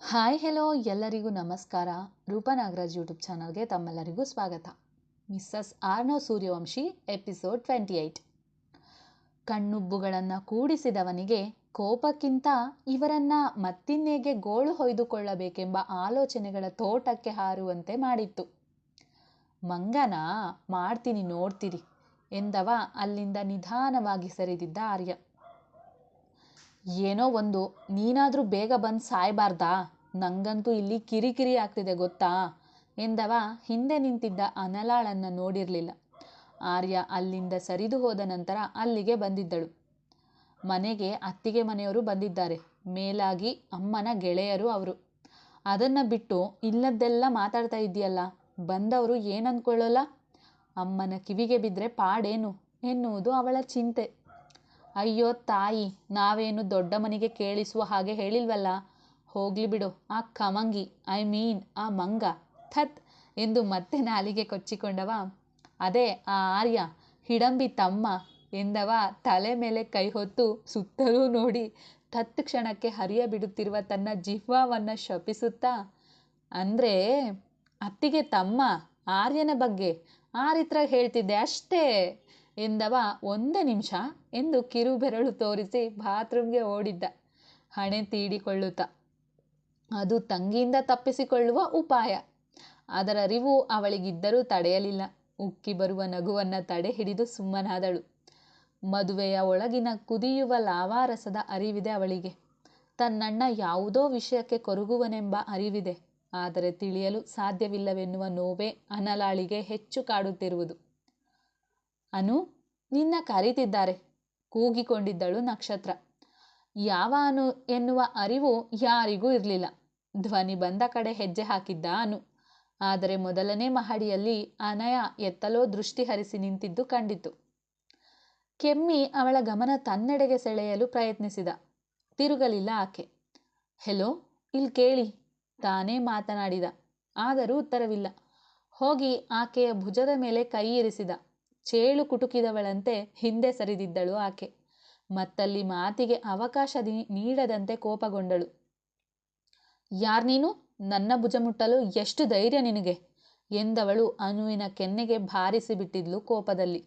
Hi hello ಎಲ್ಲರಿಗೂ ನಮಸ್ಕಾರ. Roopa Nagaraj YouTube ಚಾನಲ್ಗೆ ತಮ್ಮೆಲ್ಲರಿಗೂ ಸ್ವಾಗತ. ಮಿಸ್ಸಸ್ ಆರ್ನೋ ಸೂರ್ಯವಂಶಿ, ಎಪಿಸೋಡ್ ಟ್ವೆಂಟಿ ಏಯ್ಟ್ ಕಣ್ಣುಬ್ಬುಗಳನ್ನು ಕೂಡಿಸಿದವನಿಗೆ ಕೋಪಕ್ಕಿಂತ ಇವರನ್ನ ಮತ್ತಿನ್ನೇಗೆ ಗೋಳು ಹೊಯ್ದುಕೊಳ್ಳಬೇಕೆಂಬ ಆಲೋಚನೆಗಳ ತೋಟಕ್ಕೆ ಹಾರುವಂತೆ ಮಾಡಿತ್ತು. ಮಂಗನ, ಮಾಡ್ತೀನಿ, ನೋಡ್ತೀರಿ ಎಂದವ ಅಲ್ಲಿಂದ ನಿಧಾನವಾಗಿ ಸರಿದಿದ್ದ ಆರ್ಯ. ಏನೋ ಒಂದು, ನೀನಾದರೂ ಬೇಗ ಬಂದು ಸಾಯಬಾರ್ದಾ? ನಂಗಂತೂ ಇಲ್ಲಿ ಕಿರಿಕಿರಿ ಆಗ್ತಿದೆ ಗೊತ್ತಾ? ಎಂದವ ಹಿಂದೆ ನಿಂತಿದ್ದ ಅನಲಾಳನ್ನು ನೋಡಿರಲಿಲ್ಲ. ಆರ್ಯ ಅಲ್ಲಿಂದ ಸರಿದು ಹೋದ ನಂತರ ಅಲ್ಲಿಗೆ ಬಂದಿದ್ದಳು. ಮನೆಗೆ ಅತ್ತಿಗೆ ಮನೆಯವರು ಬಂದಿದ್ದಾರೆ. ಮೇಲಾಗಿ ಅಮ್ಮನ ಗೆಳೆಯರು ಅವರು. ಅದನ್ನು ಬಿಟ್ಟು ಇಲ್ಲದ್ದೆಲ್ಲ ಮಾತಾಡ್ತಾ ಇದೆಯಲ್ಲ ಬಂದವರು ಏನಂದ್ಕೊಳ್ಳೋಲ್ಲ ಅಮ್ಮನ ಕಿವಿಗೆ ಬಿದ್ದರೆ ಪಾಡೇನು ಎನ್ನುವುದು ಅವಳ ಚಿಂತೆ. ಅಯ್ಯೋ ತಾಯಿ, ನಾವೇನು ದೊಡ್ಡ ಮನೆಗೆ ಕೇಳಿಸುವ ಹಾಗೆ ಹೇಳಿಲ್ವಲ್ಲ? ಹೋಗ್ಲಿ ಬಿಡು, ಆ ಕಮಂಗಿ, ಐ ಮೀನ್, ಆ ಮಂಗ, ಥತ್ ಎಂದು ಮತ್ತೆ ನಾಲಿಗೆ ಕೊಚ್ಚಿಕೊಂಡವ. ಅದೇ, ಆ ಆರ್ಯ, ಹಿಡಂಬಿ ತಮ್ಮ ಎಂದವ ತಲೆ ಮೇಲೆ ಕೈ ಹೊತ್ತು ಸುತ್ತಲೂ ನೋಡಿ ತತ್ ಕ್ಷಣಕ್ಕೆ ಹರಿಯ ಬಿಡುತ್ತಿರುವ ತನ್ನ ಜಿಹ್ವಾವನ್ನು ಶಪಿಸುತ್ತಾ, ಅಂದ್ರೆ ಅತ್ತಿಗೆ ತಮ್ಮ, ಆರ್ಯನ ಬಗ್ಗೆ ಆರಿತ್ರ ಹೇಳ್ತಿದ್ದೆ ಅಷ್ಟೇ. ಎಂದವ ಒಂದೇ ನಿಮಿಷ ಎಂದು ಕಿರುಬೆರಳು ತೋರಿಸಿ ಬಾತ್ರೂಮ್ಗೆ ಓಡಿದ್ದ. ಹಣೆ ತೀಡಿಕೊಳ್ಳುತ್ತಾ. ಅದು ತಂಗಿಯಿಂದ ತಪ್ಪಿಸಿಕೊಳ್ಳುವ ಉಪಾಯ. ಅದರ ಅರಿವು ಅವಳಿಗಿದ್ದರೂ ತಡೆಯಲಿಲ್ಲ. ಉಕ್ಕಿ ಬರುವ ನಗುವನ್ನು ತಡೆ ಹಿಡಿದು ಸುಮ್ಮನಾದಳು. ಮದುವೆಯ ಒಳಗಿನ ಕುದಿಯುವ ಲಾವಾರಸದ ಅರಿವಿದೆ ಅವಳಿಗೆ. ತನ್ನಣ್ಣ ಯಾವುದೋ ವಿಷಯಕ್ಕೆ ಕೊರಗುವನೆಂಬ ಅರಿವಿದೆ. ಆದರೆ ತಿಳಿಯಲು ಸಾಧ್ಯವಿಲ್ಲವೆನ್ನುವ ನೋವೇ ಅನಲಾಳಿಗೆ ಹೆಚ್ಚು ಕಾಡುತ್ತಿರುವುದು. ಅನು, ನಿನ್ನ ಕರೀತಿದ್ದಾರೆ. ಕೂಗಿಕೊಂಡಿದ್ದಳು ನಕ್ಷತ್ರ. ಯಾವ ಅನು ಎನ್ನುವ ಅರಿವು ಯಾರಿಗೂ ಇರಲಿಲ್ಲ. ಧ್ವನಿ ಬಂದ ಕಡೆ ಹೆಜ್ಜೆ ಹಾಕಿದ್ದ ಅನು. ಆದರೆ ಮೊದಲನೇ ಮಹಡಿಯಲ್ಲಿ ಅನಯ ಎತ್ತಲೋ ದೃಷ್ಟಿ ಹರಿಸಿ ನಿಂತಿದ್ದು ಕಂಡಿತು. ಕೆಮ್ಮಿ ಅವಳ ಗಮನ ತನ್ನೆಡೆಗೆ ಸೆಳೆಯಲು ಪ್ರಯತ್ನಿಸಿದ. ತಿರುಗಲಿಲ್ಲ ಆಕೆ. ಹೆಲೋ ಇಲ್ಲಿ ಕೇಳಿ. ತಾನೇ ಮಾತನಾಡಿದ. ಆದರೂ ಉತ್ತರವಿಲ್ಲ. ಹೋಗಿ ಆಕೆಯ ಭುಜದ ಮೇಲೆ ಕೈ ಇರಿಸಿದ. ಚೇಳು ಕುಟುಕಿದವಳಂತೆ ಹಿಂದೆ ಸರಿದಿದ್ದಳು ಆಕೆ. ಮತ್ತಲ್ಲಿ ಮಾತಿಗೆ ಅವಕಾಶ ನೀಡದಂತೆ ಕೋಪಗೊಂಡಳು. ಯಾರ್ ನೀನು? ನನ್ನ ಭುಜ ಮುಟ್ಟಲು ಎಷ್ಟು ಧೈರ್ಯ ನಿನಗೆ? ಎಂದವಳು ಅನುವಿನ ಕೆನ್ನೆಗೆ ಬಾರಿಸಿ ಬಿಟ್ಟಿದ್ಲು ಕೋಪದಲ್ಲಿ.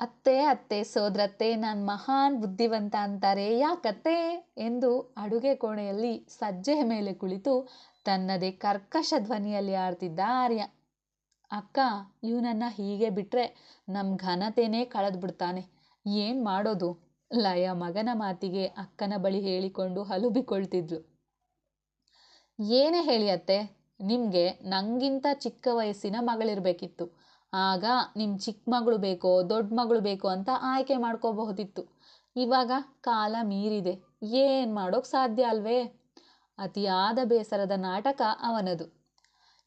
ಅತ್ತೆ ಅತ್ತೆ, ಸೋದ್ರತ್ತೆ, ನಾನು ಮಹಾನ್ ಬುದ್ಧಿವಂತ ಅಂತಾರೆ, ಯಾಕತ್ತೆ? ಎಂದು ಅಡುಗೆ ಕೋಣೆಯಲ್ಲಿ ಸಜ್ಜೆಯ ಮೇಲೆ ಕುಳಿತು ತನ್ನದೇ ಕರ್ಕಶ ಧ್ವನಿಯಲ್ಲಿ ಆಡ್ತಿದ್ದ ಆರ್ಯ. ಅಕ್ಕ, ಇವನನ್ನ ಹೀಗೆ ಬಿಟ್ರೆ ನಮ್ಮ ಘನತೆನೇ ಕಳೆದ್ಬಿಡ್ತಾನೆ ಏನು ಮಾಡೋದು? ಲಯ ಮಗನ ಮಾತಿಗೆ ಅಕ್ಕನ ಬಳಿ ಹೇಳಿಕೊಂಡು ಹಲುಬಿಕೊಳ್ತಿದ್ಲು. ಏನೇ ಹೇಳಿ ಅತ್ತೆ, ನಿಮಗೆ ನಂಗಿಂತ ಚಿಕ್ಕ ವಯಸ್ಸಿನ ಮಗಳಿರಬೇಕಿತ್ತು. ಆಗ ನಿಮ್ಮ ಚಿಕ್ಕ ಮಗಳು ಬೇಕೋ, ದೊಡ್ಡ ಮಗಳು ಬೇಕೋ ಅಂತ ಆಯ್ಕೆ ಮಾಡ್ಕೋಬಹುದಿತ್ತು. ಇವಾಗ ಕಾಲ ಮೀರಿದೆ. ಏನು ಮಾಡೋಕ್ಕೆ ಸಾಧ್ಯ ಅಲ್ವೇ? ಅತಿಯಾದ ಬೇಸರದ ನಾಟಕ ಅವನದು.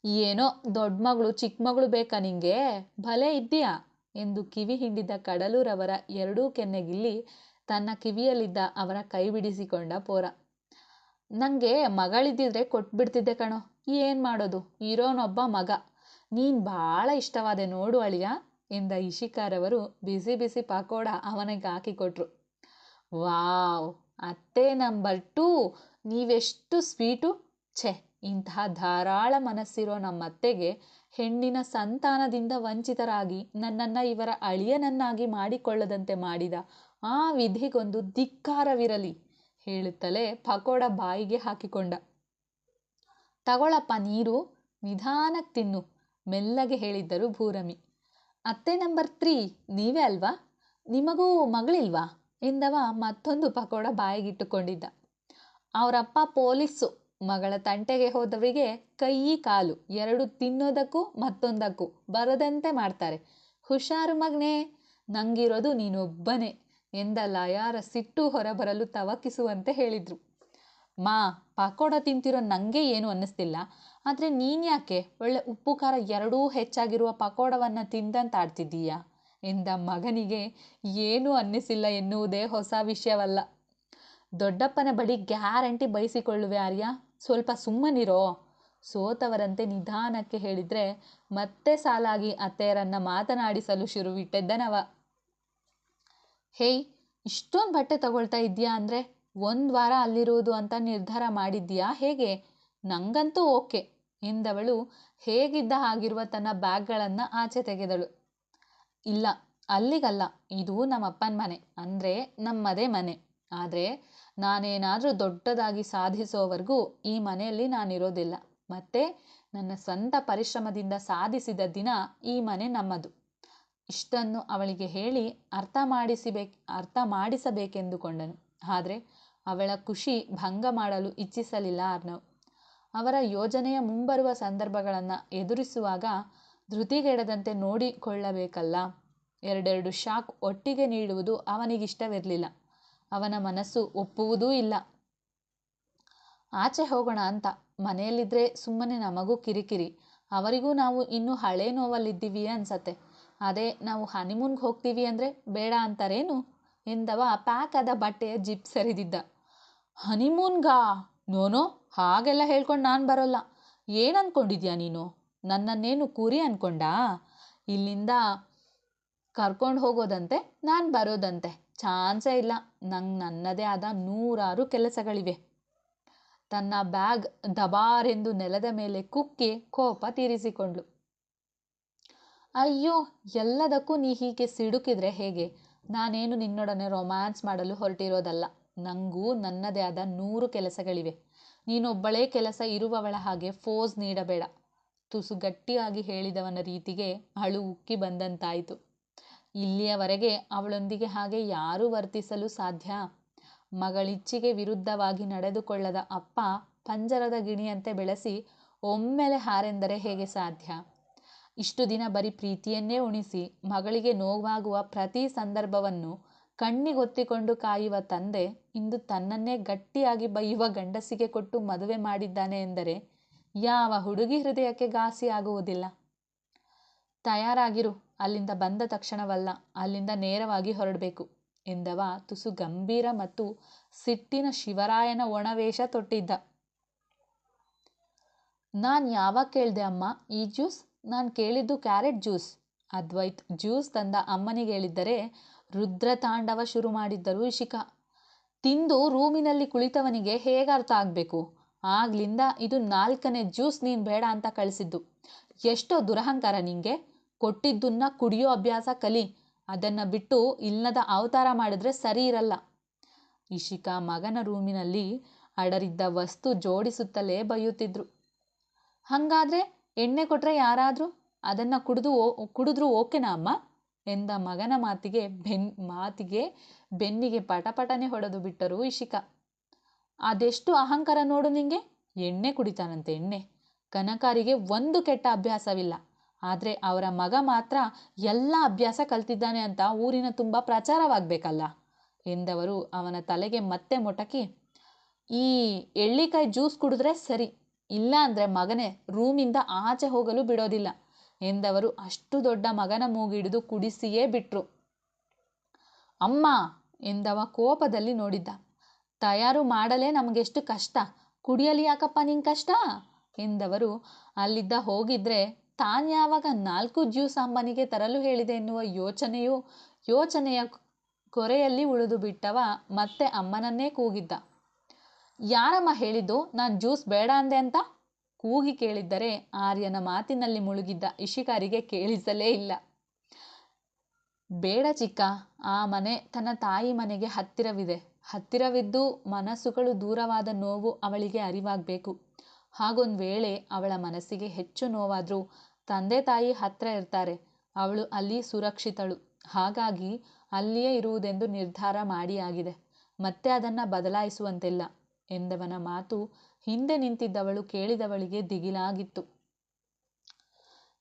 ಏನೋ ದೊಡ್ಡ ಮಗಳು, ಚಿಕ್ಕ ಮಗಳು ಬೇಕಾ ನಿಂಗೆ? ಭಲೆ ಇದ್ದೀಯಾ? ಎಂದು ಕಿವಿ ಹಿಂಡಿದ ಕಡಲೂರವರ ಎರಡೂ ಕೆನ್ನೆಗಿಲ್ಲಿ ತನ್ನ ಕಿವಿಯಲ್ಲಿದ್ದ ಅವರ ಕೈ ಬಿಡಿಸಿಕೊಂಡ ಪೋರ. ನನಗೆ ಮಗಳಿದ್ದಿದ್ರೆ ಕೊಟ್ಬಿಡ್ತಿದ್ದೆ ಕಣೋ. ಏನು ಮಾಡೋದು? ಇರೋನೊಬ್ಬ ಮಗ. ನೀನು ಭಾಳ ಇಷ್ಟವಾದೆ ನೋಡು ಅಳಿಯ, ಎಂದ ಇಶಿಕಾರವರು ಬಿಸಿ ಬಿಸಿ ಪಕೋಡ ಅವನಿಗೆ ಹಾಕಿಕೊಟ್ರು. ವಾವ್, ಅತ್ತೆ ನಂಬರ್ ಟೂ, ನೀವೆಷ್ಟು ಸ್ವೀಟು? ಛೆ ಇಂತಹ ಧಾರಾಳ ಮನಸ್ಸಿರೋ ನಮ್ಮತ್ತೆಗೆ ಹೆಣ್ಣಿನ ಸಂತಾನದಿಂದ ವಂಚಿತರಾಗಿ ನನ್ನನ್ನು ಇವರ ಅಳಿಯನನ್ನಾಗಿ ಮಾಡಿಕೊಳ್ಳದಂತೆ ಮಾಡಿದ ಆ ವಿಧಿಗೊಂದು ಧಿಕ್ಕಾರವಿರಲಿ ಹೇಳುತ್ತಲೇ ಪಕೋಡ ಬಾಯಿಗೆ ಹಾಕಿಕೊಂಡ. ತಗೊಳಪ್ಪ ನೀರು ನಿಧಾನಕ್ಕೆ ತಿನ್ನು ಮೆಲ್ಲಗೆ ಹೇಳಿದ್ದರು ಭೂರಮಿ. ಅತ್ತೆ ನಂಬರ್ ತ್ರೀ, ನೀವೇ ಅಲ್ವಾ? ನಿಮಗೂ ಮಗಳಿಲ್ವಾ? ಎಂದವ ಮತ್ತೊಂದು ಪಕೋಡ ಬಾಯಿಗಿಟ್ಟುಕೊಂಡಿದ್ದ. ಅವರಪ್ಪ ಪೊಲೀಸು. ಮಗಳ ತಂಟೆಗೆ ಹೋದವರಿಗೆ ಕೈ, ಕಾಲು ಎರಡು ತಿನ್ನೋದಕ್ಕೂ ಮತ್ತೊಂದಕ್ಕೂ ಬರದಂತೆ ಮಾಡ್ತಾರೆ. ಹುಷಾರು ಮಗನೇ, ನಂಗಿರೋದು ನೀನೊಬ್ಬನೇ ಎಂದ ಲಯಾರ ಸಿಟ್ಟು ಹೊರಬರಲು ತವಕಿಸುವಂತೆ ಹೇಳಿದ್ರು. ಮಾ, ಪಕೋಡ ತಿಂತಿರೋ ನನಗೆ ಏನು ಅನ್ನಿಸ್ತಿಲ್ಲ, ಆದರೆ ನೀನು ಯಾಕೆ ಒಳ್ಳೆ ಉಪ್ಪು, ಖಾರ ಎರಡೂ ಹೆಚ್ಚಾಗಿರುವ ಪಕೋಡವನ್ನು ತಿಂದಂತಾಡ್ತಿದ್ದೀಯಾ ಎಂದ ಮಗನಿಗೆ ಏನೂ ಅನ್ನಿಸಿಲ್ಲ ಎನ್ನುವುದೇ ಹೊಸ ವಿಷಯವಲ್ಲ. ದೊಡ್ಡಪ್ಪನ ಬಳಿ ಗ್ಯಾರಂಟಿ ಬಯಸಿಕೊಳ್ಳುವೆ ಆರ್ಯ. ಸ್ವಲ್ಪ ಸುಮ್ಮನಿರೋ. ಸೋತವರಂತೆ ನಿಧಾನಕ್ಕೆ ಹೇಳಿದ್ರೆ, ಮತ್ತೆ ಸಾಲಾಗಿ ಅತ್ತೆಯರನ್ನ ಮಾತನಾಡಿಸಲು ಶುರುವಿಟ್ಟಿದ್ದನವ. ಹೇಯ್, ಇಷ್ಟೊಂದು ಬಟ್ಟೆ ತಗೊಳ್ತಾ ಇದೆಯಾ ಅಂದರೆ ಒಂದು ವಾರ ಅಲ್ಲಿರುವುದು ಅಂತ ನಿರ್ಧಾರ ಮಾಡಿದ್ದೀಯಾ ಹೇಗೆ? ನಂಗಂತೂ ಓಕೆ ಎಂದವಳು ಹೇಗಿದ್ದ ಹಾಗಿರುವ ತನ್ನ ಬ್ಯಾಗ್ಗಳನ್ನು ಆಚೆ ತೆಗೆದಳು. ಇಲ್ಲ, ಅಲ್ಲಿಗಲ್ಲ, ಇದು ನಮ್ಮಪ್ಪನ ಮನೆ. ಅಂದರೆ ನಮ್ಮದೇ ಮನೆ. ಆದರೆ ನಾನೇನಾದರೂ ದೊಡ್ಡದಾಗಿ ಸಾಧಿಸೋವರೆಗೂ ಈ ಮನೆಯಲ್ಲಿ ನಾನಿರೋದಿಲ್ಲ. ಮತ್ತೆ ನನ್ನ ಸ್ವಂತ ಪರಿಶ್ರಮದಿಂದ ಸಾಧಿಸಿದ ದಿನ ಈ ಮನೆ ನಮ್ಮದು. ಇಷ್ಟನ್ನು ಅವಳಿಗೆ ಹೇಳಿ ಅರ್ಥ ಮಾಡಿಸಬೇಕು, ಅರ್ಥ ಮಾಡಿಸಬೇಕೆಂದುಕೊಂಡನು. ಆದರೆ ಅವಳ ಖುಷಿ ಭಂಗ ಮಾಡಲು ಇಚ್ಛಿಸಲಿಲ್ಲ ಅರ್ಣವ್ ಅವರ ಯೋಜನೆಯ ಮುಂಬರುವ ಸಂದರ್ಭಗಳನ್ನು ಎದುರಿಸುವಾಗ ಧೃತಿಗೆಡದಂತೆ ನೋಡಿಕೊಳ್ಳಬೇಕಲ್ಲ. ಎರಡೆರಡು ಶಾಕ್ ಒಟ್ಟಿಗೆ ನೀಡುವುದು ಅವನಿಗಿಷ್ಟವಿರಲಿಲ್ಲ. ಅವನ ಮನಸ್ಸು ಒಪ್ಪುವುದೂ ಇಲ್ಲ. ಆಚೆ ಹೋಗೋಣ ಅಂತ. ಮನೆಯಲ್ಲಿದ್ದರೆ ಸುಮ್ಮನೆ ನಮಗೂ ಕಿರಿಕಿರಿ. ಅವರಿಗೂ ನಾವು ಇನ್ನೂ ಹಳೆ ನೋವಲ್ಲಿದ್ದೀವಿ ಅನ್ಸತ್ತೆ. ಅದೇ, ನಾವು ಹನಿಮೂನ್ಗೆ ಹೋಗ್ತೀವಿ ಅಂದರೆ ಬೇಡ ಅಂತಾರೇನು? ಎಂದವ ಪ್ಯಾಕ್ ಆದ ಬಟ್ಟೆಯ ಜಿಪ್ ಸರಿದಿದ್ದ ಹನಿಮೂನ್ಗಾ? ನೋನೋ, ಹಾಗೆಲ್ಲ ಹೇಳ್ಕೊಂಡು ನಾನು ಬರೋಲ್ಲ. ಏನು ನೀನು? ನನ್ನನ್ನೇನು ಕೂರಿ ಅಂದ್ಕೊಂಡಾ ಇಲ್ಲಿಂದ ಕರ್ಕೊಂಡು ಹೋಗೋದಂತೆ, ನಾನು ಬರೋದಂತೆ. ಚಾನ್ಸೇ ಇಲ್ಲ. ನಂಗೆ ನನ್ನದೇ ಆದ ನೂರಾರು ಕೆಲಸಗಳಿವೆ. ತನ್ನ ಬ್ಯಾಗ್ ದಬಾರೆಂದು ನೆಲದ ಮೇಲೆ ಕುಕ್ಕಿ ಕೋಪ ತೀರಿಸಿಕೊಂಡ್ಳು. ಅಯ್ಯೋ, ಎಲ್ಲದಕ್ಕೂ ನೀ ಹೀಗೆ ಸಿಡುಕಿದ್ರೆ ಹೇಗೆ? ನಾನೇನು ನಿನ್ನೊಡನೆ ರೊಮ್ಯಾನ್ಸ್ ಮಾಡಲು ಹೊರಟಿರೋದಲ್ಲ. ನನಗೂ ನನ್ನದೇ ಆದ ನೂರು ಕೆಲಸಗಳಿವೆ. ನೀನೊಬ್ಬಳೇ ಕೆಲಸ ಇರುವವಳ ಹಾಗೆ ಫೋಸ್ ನೀಡಬೇಡ. ತುಸು ಗಟ್ಟಿಯಾಗಿ ಹೇಳಿದವನ ರೀತಿಗೆ ಅಳು ಉಕ್ಕಿ ಬಂದಂತಾಯಿತು. ಇಲ್ಲಿಯವರೆಗೆ ಅವಳೊಂದಿಗೆ ಹಾಗೆ ಯಾರೂ ವರ್ತಿಸಲು ಸಾಧ್ಯ? ಮಗಳಿಚ್ಚಿಗೆ ವಿರುದ್ಧವಾಗಿ ನಡೆದುಕೊಳ್ಳದ ಅಪ್ಪ ಪಂಜರದ ಗಿಣಿಯಂತೆ ಬೆಳೆಸಿ ಒಮ್ಮೆಲೆ ಹಾರೆಂದರೆ ಹೇಗೆ ಸಾಧ್ಯ? ಇಷ್ಟು ದಿನ ಬರೀ ಪ್ರೀತಿಯನ್ನೇ ಉಣಿಸಿ ಮಗಳಿಗೆ ನೋವಾಗುವ ಪ್ರತಿ ಸಂದರ್ಭವನ್ನು ಕಣ್ಣಿಗೊತ್ತಿಕೊಂಡು ಕಾಯುವ ತಂದೆ ಇಂದು ತನ್ನನ್ನೇ ಗಟ್ಟಿಯಾಗಿ ಬೈಯುವ ಗಂಡಸಿಗೆ ಕೊಟ್ಟು ಮದುವೆ ಮಾಡಿದ್ದಾನೆ ಎಂದರೆ ಯಾವ ಹುಡುಗಿ ಹೃದಯಕ್ಕೆ ಘಾಸಿ ತಯಾರಾಗಿರು. ಅಲ್ಲಿಂದ ಬಂದ ತಕ್ಷಣವಲ್ಲ, ಅಲ್ಲಿಂದ ನೇರವಾಗಿ ಹೊರಡಬೇಕು, ಎಂದವ ತುಸು ಗಂಭೀರ ಮತ್ತು ಸಿಟ್ಟಿನ ಶಿವರಾಯನ ಒಣವೇಷ ತೊಟ್ಟಿದ್ದ. ನಾನು ಯಾವಾಗ ಕೇಳಿದೆ ಅಮ್ಮ? ಈ ಜ್ಯೂಸ್? ನಾನು ಕೇಳಿದ್ದು ಕ್ಯಾರೆಟ್ ಜ್ಯೂಸ್. ಅದ್ವೈತ್ ಜ್ಯೂಸ್ ತಂದ ಅಮ್ಮನಿಗೆ ಹೇಳಿದ್ದರೆ ರುದ್ರತಾಂಡವ ಶುರು ಮಾಡಿದ್ದರು ಇಶಿಕಾ. ತಿಂದು ರೂಮಿನಲ್ಲಿ ಕುಳಿತವನಿಗೆ ಹೇಗೆ ಅರ್ಥ ಆಗಬೇಕು? ಆಗ್ಲಿಂದ ಇದು ನಾಲ್ಕನೇ ಜ್ಯೂಸ್ ನೀನು ಬೇಡ ಅಂತ ಕಳಿಸಿದ್ದು. ಎಷ್ಟೋ ದುರಹಂಕಾರ ನಿಂಗೆ. ಕೊಟ್ಟಿದ್ದನ್ನ ಕುಡಿಯೋ ಅಭ್ಯಾಸ ಕಲಿ. ಅದನ್ನು ಬಿಟ್ಟು ಇಲ್ಲದ ಅವತಾರ ಮಾಡಿದ್ರೆ ಸರಿ ಇರಲ್ಲ. ಇಶಿಕಾ ಮಗನ ರೂಮಿನಲ್ಲಿ ಅಡರಿದ್ದ ವಸ್ತು ಜೋಡಿಸುತ್ತಲೇ ಬೈಯುತ್ತಿದ್ರು. ಹಂಗಾದ್ರೆ ಎಣ್ಣೆ ಕೊಟ್ರೆ ಯಾರಾದರೂ? ಅದನ್ನು ಕುಡಿದು ಕುಡಿದ್ರು ಓಕೆನಾ ಅಮ್ಮ? ಎಂದ ಮಗನ ಮಾತಿಗೆ ಬೆನ್, ಮಾತಿಗೆ ಬೆನ್ನಿಗೆ ಪಟಪಟನೆ ಹೊಡೆದು ಬಿಟ್ಟರು ಇಶಿಕಾ. ಅದೆಷ್ಟು ಅಹಂಕಾರ ನೋಡು ನಿಂಗೆ? ಎಣ್ಣೆ ಕುಡಿತಾನಂತೆ ಎಣ್ಣೆ. ಕನಕಾರಿಗೆ ಒಂದು ಕೆಟ್ಟ ಅಭ್ಯಾಸವಿಲ್ಲ. ಆದರೆ ಅವರ ಮಗ ಮಾತ್ರ ಎಲ್ಲ ಅಭ್ಯಾಸ ಕಲ್ತಿದ್ದಾನೆ ಅಂತ ಊರಿನ ತುಂಬ ಪ್ರಚಾರವಾಗಬೇಕಲ್ಲ? ಎಂದವರು ಅವನ ತಲೆಗೆ ಮತ್ತೆ ಮೊಟಕಿ, ಈ ಎಳ್ಳಿಕಾಯಿ ಜ್ಯೂಸ್ ಕುಡಿದ್ರೆ ಸರಿ, ಇಲ್ಲ ಅಂದರೆ ಮಗನೇ ರೂಮಿಂದ ಆಚೆ ಹೋಗಲು ಬಿಡೋದಿಲ್ಲ ಎಂದವರು ಅಷ್ಟು ದೊಡ್ಡ ಮಗನ ಮೂಗಿಡಿದು ಕುಡಿಸಿಯೇ ಬಿಟ್ರು. ಅಮ್ಮ ಎಂದವ ಕೋಪದಲ್ಲಿ ನೋಡಿದ್ದ, ತಯಾರು ಮಾಡಲೇ ನಮಗೆಷ್ಟು ಕಷ್ಟ, ಕುಡಿಯಲಿ ಯಾಕಪ್ಪ ನಿಂಗೆ ಕಷ್ಟ? ಎಂದವರು ಅಲ್ಲಿದ್ದ ಹೋಗಿದ್ರೆ ತಾನು ಯಾವಾಗ ನಾಲ್ಕು ಜ್ಯೂಸ್ ಅಮ್ಮನಿಗೆ ತರಲು ಹೇಳಿದೆ ಎನ್ನುವ ಯೋಚನೆಯು, ಯೋಚನೆಯ ಕೊರೆಯಲ್ಲಿ ಉಳಿದು ಬಿಟ್ಟವ ಮತ್ತೆ ಅಮ್ಮನನ್ನೇ ಕೂಗಿದ್ದ. ಯಾರಮ್ಮ ಹೇಳಿದ್ದು? ನಾನು ಜ್ಯೂಸ್ ಬೇಡ ಅಂದೆ ಅಂತ? ಕೂಗಿ ಕೇಳಿದ್ದರೆ ಆರ್ಯನ ಮಾತಿನಲ್ಲಿ ಮುಳುಗಿದ್ದ ಇಶಿಕಾರಿಗೆ ಕೇಳಿಸಲೇ ಇಲ್ಲ. ಬೇಡ ಚಿಕ್ಕ, ಆ ಮನೆ ತನ್ನ ತಾಯಿ ಮನೆಗೆ ಹತ್ತಿರವಿದೆ. ಹತ್ತಿರವಿದ್ದು ಮನಸ್ಸುಗಳು ದೂರವಾದ ನೋವು ಅವಳಿಗೆ ಅರಿವಾಗಬೇಕು. ಹಾಗೊಂದು ವೇಳೆ ಅವಳ ಮನಸ್ಸಿಗೆ ಹೆಚ್ಚು ನೋವಾದರೂ ತಂದೆ ತಾಯಿ ಹತ್ತಿರ ಇರ್ತಾರೆ. ಅವಳು ಅಲ್ಲಿ ಸುರಕ್ಷಿತಳು. ಹಾಗಾಗಿ ಅಲ್ಲಿಯೇ ಇರುವುದೆಂದು ನಿರ್ಧಾರ ಮಾಡಿ ಆಗಿದೆ ಮತ್ತೆ ಅದನ್ನು ಬದಲಾಯಿಸುವಂತಿಲ್ಲ ಎಂದವನ ಮಾತು ಹಿಂದೆ ನಿಂತಿದ್ದವಳು ಕೇಳಿದವಳಿಗೆ ದಿಗಿಲಾಗಿತ್ತು.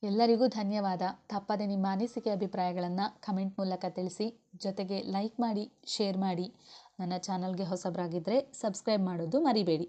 ಎಲ್ಲರಿಗೂ ಧನ್ಯವಾದ. ತಪ್ಪದೆ ನಿಮ್ಮ ಅನಿಸಿಕೆ ಅಭಿಪ್ರಾಯಗಳನ್ನು ಕಮೆಂಟ್ ಮೂಲಕ ತಿಳಿಸಿ. ಜೊತೆಗೆ ಲೈಕ್ ಮಾಡಿ, ಶೇರ್ ಮಾಡಿ. ನನ್ನ ಚಾನಲ್ಗೆ ಹೊಸಬರಾಗಿದ್ದರೆ ಸಬ್ಸ್ಕ್ರೈಬ್ ಮಾಡೋದು ಮರಿಬೇಡಿ.